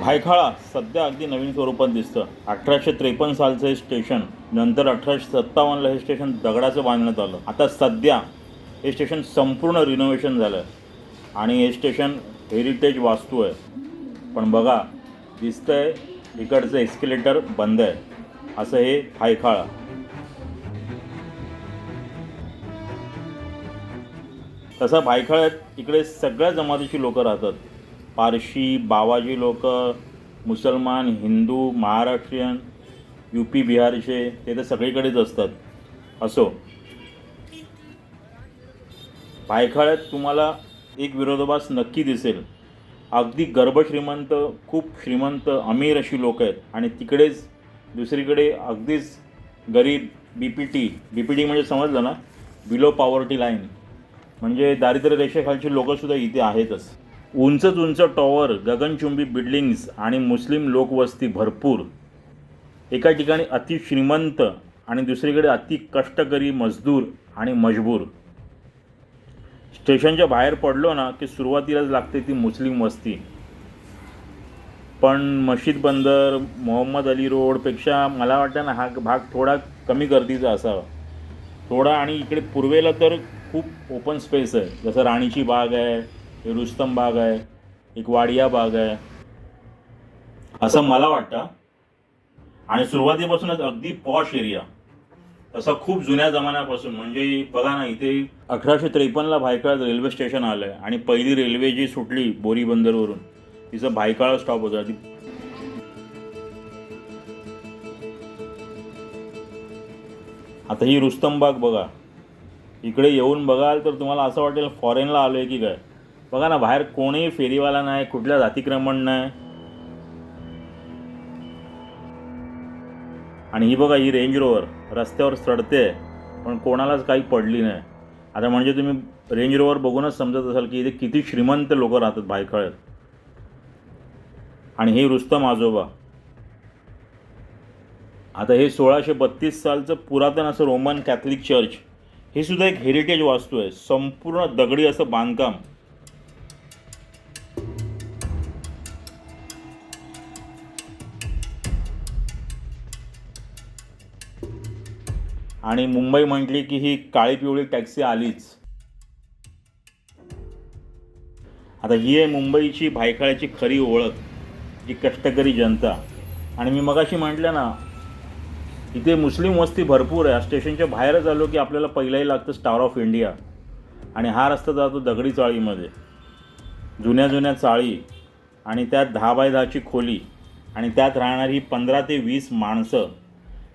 भायखळा सध्या अगदी नवीन स्वरूपात दिसतं. अठराशे त्रेपन्न सालचं हे स्टेशन नंतर अठराशे सत्तावन्नला हे स्टेशन दगडाचं बांधण्यात आलं. आता सध्या हे स्टेशन संपूर्ण रिनोव्हेशन झालं आणि हे स्टेशन हेरिटेज वास्तू आहे. पण बघा दिसतंय इकडचं एस्केलेटर बंद आहे. असं हे भायखळा. तसं भायखळ्यात इकडे सगळ्या जमातीची लोकं राहतात. पारशी बावाजी लोक मुसलमान हिंदू महाराष्ट्रीयन यू पी बिहारचे ते तर सगळीकडेच असतात. असो. पायखाळ्यात तुम्हाला एक विरोधाभास नक्की दिसेल. अगदी गर्भश्रीमंत खूप श्रीमंत अमीर अशी लोक आहेत. आणि तिकडेच दुसरीकडे अगदीच गरीब B P T B P T म्हणजे समजलं ना? बिलो पॉवर्टी लाईन म्हणजे दारिद्र्य रेषेखालची लोकंसुद्धा इथे आहेतच. उंचच उंच टॉवर गगनचुंबी बिल्डिंग्स आणि मुस्लिम लोकवस्ती भरपूर. एका ठिकाणी अति श्रीमंत आणि दुसरीकडे अति कष्टकरी मजदूर आणि मजबूर. स्टेशनच्या बाहेर पडलो ना की सुरुवातीलाच लागते ती मुस्लिम वस्ती. पण मशीद बंदर मोहम्मद अली रोडपेक्षा मला वाटतं ना हा भाग थोडा कमी गर्दीचा असावा. थोडा आणि इकडे पूर्वेला तर खूप ओपन स्पेस आहे. जसं राणीची बाग आहे हे रुस्तम बाग आहे एक वाडिया बाग आहे. असं मला वाटतं. आणि सुरुवातीपासूनच अगदी पॉश एरिया तसा खूप जुन्या जमान्यापासून म्हणजे बघा ना इथे अठराशे त्रेपन्नला भायकाळ रेल्वे स्टेशन आलं आहे आणि पहिली रेल्वे जी सुटली बोरी बंदरवरून तिचं भायकाळा स्टॉप होता. ती आता ही रुस्तम बाग बघा. इकडे येऊन बघाल तर तुम्हाला असं वाटेल फॉरेनला आलो आहे की काय? बघा ना बाहेर कोणीही फेरीवाला नाही कुठल्या जातिक्रमण नाही. आणि ही बघा ही रेंज रोवर रस्त्यावर सडते पण कोणालाच काही पडली नाही. आता म्हणजे तुम्ही रेंज रोवर बघूनच समजत असाल की इथे किती श्रीमंत लोक राहतात भायखळ्यात. आणि हे रुस्तम आजोबा. आता हे सोळाशे बत्तीस सालचं पुरातन असं रोमन कॅथलिक चर्च हे सुद्धा एक हेरिटेज वास्तू आहे. संपूर्ण दगडी असं बांधकाम. आणि मुंबई म्हटली की ही काळी पिवळी टॅक्सी आलीच. आता ही आहे मुंबईची भायखळ्याची खरी ओळख जी कष्टकरी जनता. आणि मी मगाशी म्हटलं ना इथे मुस्लिम वस्ती भरपूर आहे. स्टेशनच्या बाहेरच आलो की आपल्याला पहिलाही लागतं स्टार ऑफ इंडिया आणि हा रस्ता जातो दगडी चाळीमध्ये. जुन्या जुन्या चाळी आणि त्यात दहा बाय दहाची खोली आणि त्यात राहणारी पंधरा ते वीस माणसं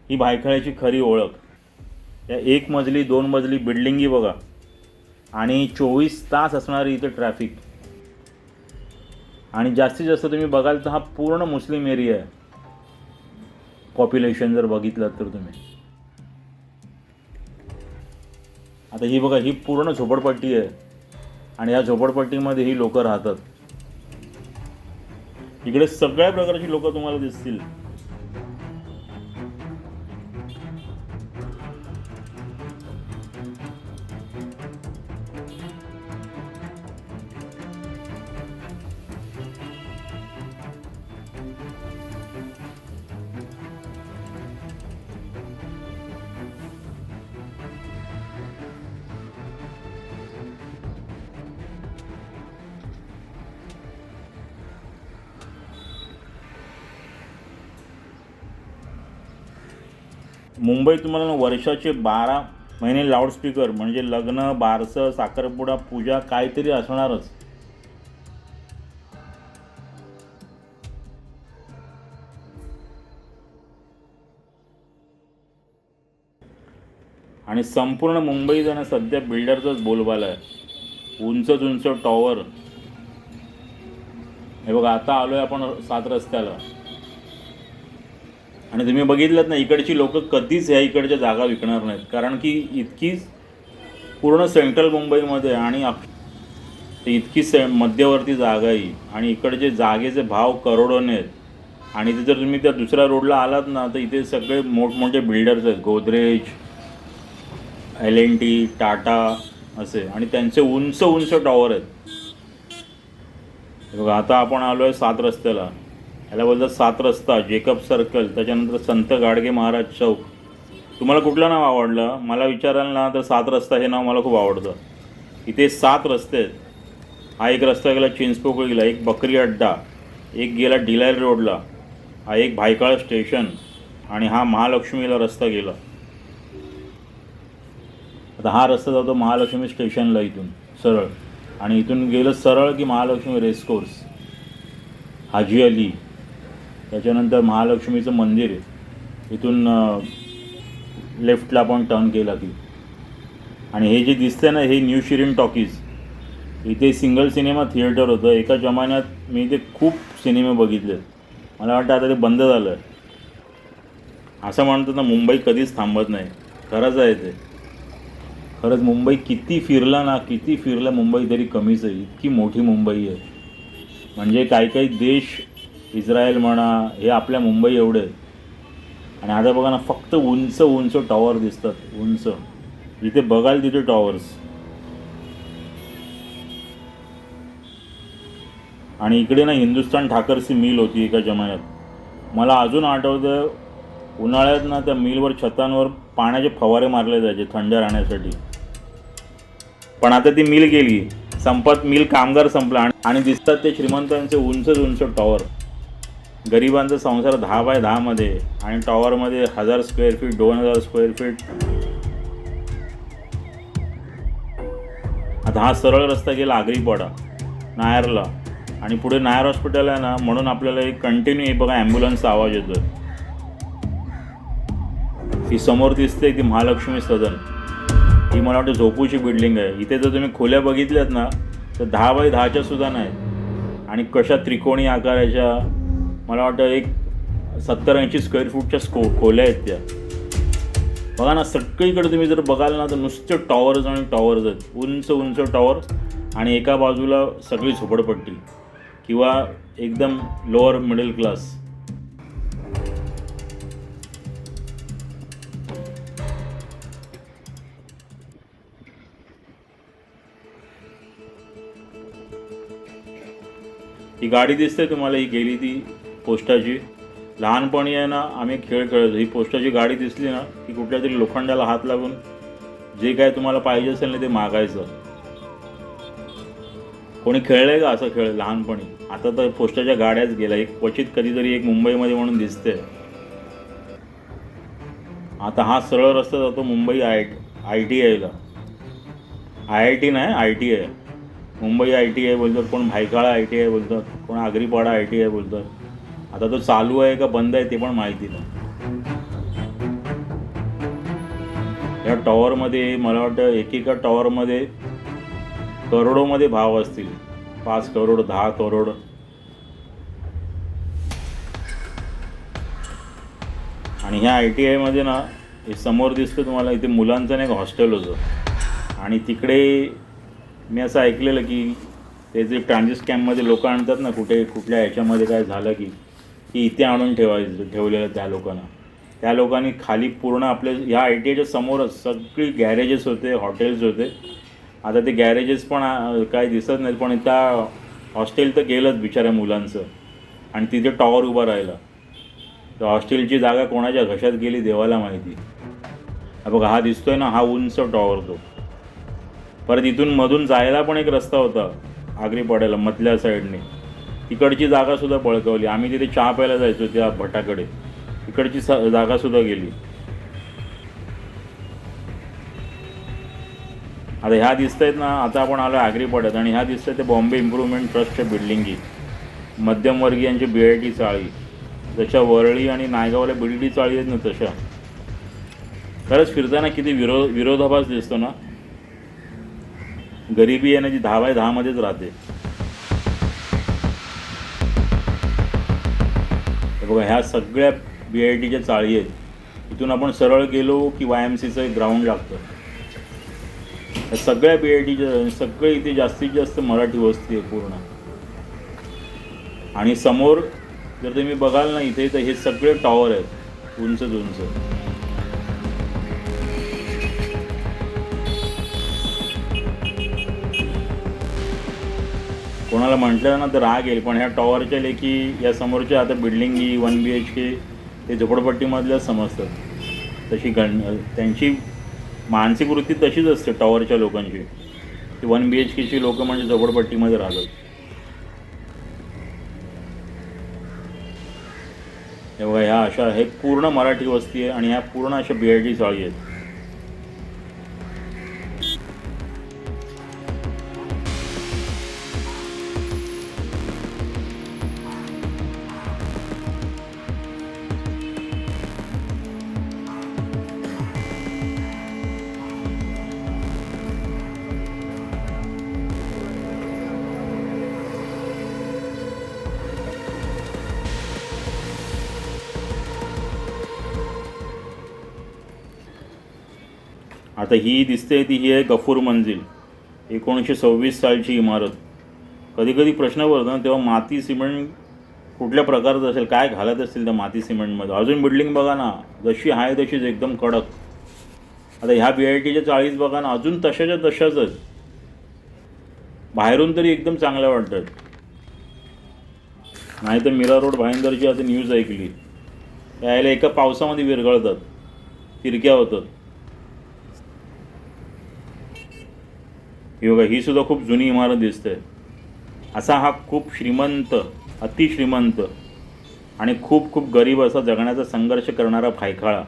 ही भायखळ्याची खरी ओळख. या एक मजली दोन मजली बिल्डिंगी बघा. आणि चोवीस तास असणारी इथे ट्रॅफिक आणि जास्तीत जास्त तुम्ही बघाल तर हा पूर्ण मुस्लिम एरिया आहे. पॉप्युलेशन जर बघितलं तर तुम्ही. आता ही बघा ही पूर्ण झोपडपट्टी आहे. आणि या झोपडपट्टीमध्ये ही लोक राहतात. इकडे सगळ्या प्रकारची लोक तुम्हाला दिसतील. मुंबईत तुम्हाला वर्षाचे बारा महिने लाऊडस्पीकर म्हणजे लग्न बारसं साखरपुडा पूजा काहीतरी असणारच. आणि संपूर्ण मुंबई जण सध्या बिल्डरचंच बोलबाला आहे. उंचच उंच टॉवर हे बघा आता आलोय आपण सात रस्त्याला. आणि तुम्ही बघितलं ना इकडची लोक कधीच ह्या इकडच्या जागा विकणार नाहीत. कारण की इतकी पूर्ण सेंट्रल मुंबईमध्ये आणि इतकी से मध्यवर्ती जागा आहे ही. आणि इकडचे जागेचे भाव करोडोने आहेत आणि इथे जर तुम्ही त्या दुसऱ्या रोडला आलात ना तर इथे सगळे मोठमोठे बिल्डर्स आहेत. Godrej L N T Tata असे. आणि त्यांचे उंच उंच टॉवर आहेत. बघा आता आपण आलो आहे सात रस्त्याला. याला बोलतात सात रस्ता जेकब सर्कल त्याच्यानंतर संत गाडगे महाराज चौक. तुम्हाला कुठलं नाव आवडलं? मला विचाराल ना तर सात रस्ता हे नाव मला खूप आवडतं. इथे सात रस्ते आहेत. हा एक रस्ता गेला चिंचपोकळीला एक बकरी अड्डा एक गेला डिलायर रोडला हा एक भायकाळ स्टेशन आणि हा महालक्ष्मीला रस्ता गेला. आता हा रस्ता जातो महालक्ष्मी स्टेशनला इथून सरळ. आणि इथून गेलं सरळ की महालक्ष्मी रेसकोर्स हाजी अली. त्याच्यानंतर महालक्ष्मीचं मंदिर आहे. इथून लेफ्टला आपण टर्न केला की आणि हे जे दिसतंय ना हे न्यू शिरीन टॉकीज इथे सिंगल सिनेमा थिएटर होतं. एका जमान्यात मी इथे खूप सिनेमे बघितले. मला वाटतं आता ते बंद झालं आहे असं म्हणतात ना मुंबई कधीच थांबत नाही. खरंच आहे ते. खरंच मुंबई किती फिरला ना किती फिरला मुंबई तरी कमीच आहे. इतकी मोठी मुंबई आहे. म्हणजे काही काही देश इस्रायल म्हणा हे आपल्या मुंबई एवढे. आणि आता बघा ना फक्त उंच उंच टॉवर दिसतात उंच. जिथे बघाल तिथे टॉवर्स आणि इकडे ना हिंदुस्तान ठाकरसी मिल होती एका जमान्यात. मला अजून आठवतं उन्हाळ्यात ना त्या मिलवर छतांवर पाण्याचे फवारे मारले जायचे थंड राहण्यासाठी. पण आता ती मिल गेली. संपत मिल कामगार संपला आणि- आणि दिसतात ते श्रीमंतांचे उंचच उंच टॉवर गरिबांचा संसार दहा बाय दहामध्ये आणि टॉवरमध्ये हजार स्क्वेअर फीट दोन हजार स्क्वेअर फीट आता हा सरळ रस्ता गेला आगरीपाडा नायरला. आणि पुढे नायर हॉस्पिटल आहे ना म्हणून आपल्याला एक कंटिन्यू हे बघा ॲम्ब्युलन्सचा आवाज येतो ही समोर दिसते ती महालक्ष्मी सदन. ही मला वाटतं झोपूची बिल्डिंग आहे. इथे जर तुम्ही खोल्या बघितल्यात ना तर दहा बाय दहाच्या सुद्धा नाही आणि कशा त्रिकोणी आकाराच्या मला वाटतं एक सत्तर ऐंशी स्क्वेअर फूटच्या स्को खोल्या आहेत त्या. बघा ना सगळीकडे तुम्ही जर बघाल ना तर नुसते टॉवर्स आणि टॉवर्स आहेत. उंच उंच टॉवर आणि एका बाजूला सगळी झोपडपट्टी किंवा एकदम लोअर मिडल क्लास ही गाडी दिसते तुम्हाला ही गेली ती. पोस्टाची. लहानपणी आहे ना आम्ही खेळ खेळतो ही पोस्टाची गाडी दिसली ना की कुठल्या तरी लोखंडाला हात लागून जे काय तुम्हाला पाहिजे असेल ना ते मागायचं. कोणी खेळलंय का असं खेळ लहानपणी? आता तर पोस्टाच्या गाड्याच गेल्या. एक क्वचित कधीतरी एक मुंबईमध्ये म्हणून दिसते. आता हा सरळ रस्ता जातो मुंबई आय आय टी आयला. आय आय टी नाही I T I. Mumbai I T I बोलतात कोण भायकाळा आय टी आय बोलतात कोण आगरीपाडा आय टी आय बोलतात. आता तो चालू आहे का बंद आहे ते पण माहिती नाही. या टॉवरमध्ये मला वाटतं एकेका टॉवरमध्ये करोडोमध्ये भाव असतील. पाच करोड दहा करोड. आणि ह्या आय टी आयमध्ये ना हे समोर दिसतं तुम्हाला इथे मुलांचं ना एक हॉस्टेल होतं. आणि तिकडे मी असं ऐकलेलं की ते जे ट्रान्झिस्ट कॅम्पमध्ये लोक आणतात ना कुठे कुठल्या ह्याच्यामध्ये काय झालं की की इथे आणून ठेवायचं ठेवलेलं त्या लोकांना. त्या लोकांनी खाली पूर्ण आपल्या ह्या आय टी आयच्या समोरच सगळी गॅरेजेस होते हॉटेल्स होते. आता ते गॅरेजेस पण काय दिसत नाहीत पण त्या हॉस्टेल तर गेलंच बिचाऱ्या मुलांचं. आणि तिथे टॉवर उभा राहिला. तर हॉस्टेलची जागा कोणाच्या घशात गेली देवाला माहिती. बघा हा दिसतोय ना हा उंच टॉवर तो. परत इथून मधून जायला पण एक रस्ता होता आगरी पडायला मधल्या साईडने. तिकडची जागासुद्धा बळकवली. आम्ही तिथे चहा प्यायला जायचो त्या भटाकडे. तिकडची स जागासुद्धा गेली. आता ह्या दिसत आहेत ना आता आपण आलो आगरी पडत आणि ह्या दिसत ते बॉम्बे इम्प्रूव्हमेंट ट्रस्टच्या बिल्डिंगी. मध्यमवर्गीयांची बी आय टी चाळी. जशा वरळी आणि नायगावला बी चाळी आहेत ना तशा. खरंच फिरताना किती विरो विरोधाभास दिसतो ना. गरिबी आहे ना जी दहा बाय दहामध्येच राहते. बघा ह्या सगळ्या बी आय टीच्या चाळी आहेत इथून आपण सरळ गेलो की वाय एम सीचं एक ग्राउंड लागतं. ह्या सगळ्या बी आय टीच्या सगळे इथे जास्तीत जास्त मराठी वस्ती आहे पूर्ण. आणि समोर जर तुम्ही बघाल ना इथे तर हे सगळे टॉवर आहेत उंच उंच कोणाला म्हटलं ना तर राग येईल. पण ह्या टॉवरच्या लेखी या समोरच्या आता बिल्डिंगी वन बी एच के ते झोपडपट्टीमधल्याच समजतात तशी गण त्यांची मानसिक वृत्ती तशीच असते टॉवरच्या लोकांची. ती वन बी एच केची लोकं म्हणजे झोपडपट्टीमध्ये राहतात. तेव्हा ह्या अशा हे पूर्ण मराठी वस्ती आहे आणि ह्या पूर्ण अशा बी आय टी चाळी आहेत. आता ही दिसते ती ही आहे गफूर मंजिल एकोणीसशे सव्वीस सालची इमारत. कधी कधी प्रश्न पडतो ना तेव्हा माती सिमेंट कुठल्या प्रकारचं असेल काय घालत असतील त्या माती सिमेंटमध्ये? अजून बिल्डिंग बघा ना जशी आहे तशीच एकदम कडक. आता ह्या बी आय टीच्या चाळीस बघा ना अजून तशाच्या तशाच बाहेरून तरी एकदम चांगल्या वाटतात. नाही तर मीरा रोड भाईंदरची आता न्यूज ऐकली. यायला एका पावसामध्ये विरघळतात तिरक्या होतात. ही बघा ही सुद्धा खूप जुनी इमारत दिसते. असा हा खूप श्रीमंत अतिश्रीमंत आणि खूप खूप गरीब असा जगण्याचा संघर्ष करणारा फायखाळा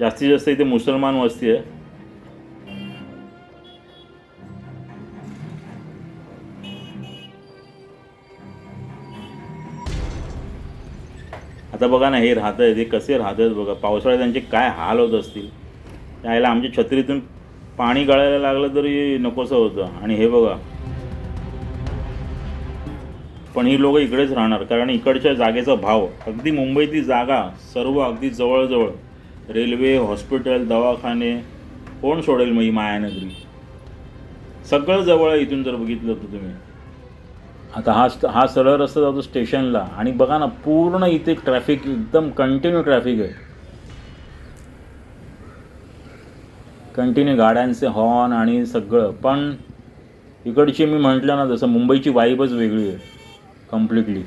जास्तीत जास्त इथे मुसलमान वस्ती आहे. आता बघा ना हे राहत आहेत हे कसे राहत आहेत बघा. पावसाळ्यात त्यांचे काय हाल होत असतील? त्याला आमच्या छत्रीतून पाणी गळायला लागलं तरी नकोसं होतं. आणि हे बघा. पण ही लोक इकडेच राहणार. कारण इकडच्या जागेचा भाव अगदी मुंबईतली जागा सर्व अगदी जवळजवळ. रेल्वे हॉस्पिटल दवाखाने कोण सोडेल मग ही मायानगरी? सगळं जवळ आहे इथून जर बघितलं तर तुम्ही. आता हा हा सरळ रस्ता जातो स्टेशनला. आणि बघा ना पूर्ण इथे ट्रॅफिक एकदम कंटिन्यू ट्रॅफिक आहे. कंटिन्यू गाड्यांचे हॉर्न आणि सगळं. पण इकडची मी म्हटलं ना जसं मुंबईची वाईबच वेगळी आहे कम्प्लिटली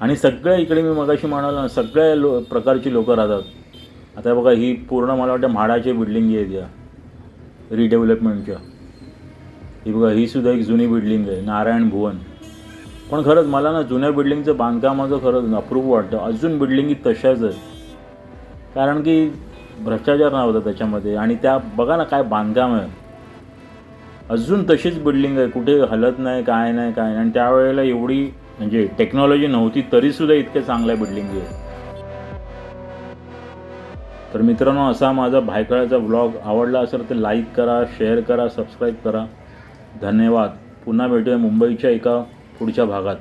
आणि सगळ्या इकडे मी मगाशी म्हणालो ना सगळ्या लो प्रकारची लोकं राहतात. आता बघा ही पूर्ण मला वाटतं म्हाडाची बिल्डिंग आहेत या रिडेव्हलपमेंटच्या ही बघा ही सुद्धा एक जुनी बिल्डिंग आहे नारायण भुवन. पण खरंच मला ना जुन्या बिल्डिंगचं बांधकामाचं खरंच अप्रूप वाटतं. अजून बिल्डिंगी तशाच आहेत. कारण की भ्रष्टाचार नव्हता त्याच्यामध्ये. आणि त्या बघा ना काय बांधकाम आहे. अजून तशीच बिल्डिंग आहे. कुठे हलत नाही काय नाही काय नाही. आणि त्यावेळेला एवढी म्हणजे टेक्नॉलॉजी नव्हती तरीसुद्धा इतक्या चांगल्या बिल्डिंगी आहे तर मित्रांनो असा माझा भायकळाचा व्लॉग आवडला असेल तर लाईक करा शेअर करा सबस्क्राईब करा. धन्यवाद. पुन्हा भेटूया मुंबईच्या एका पुढच्या भागात.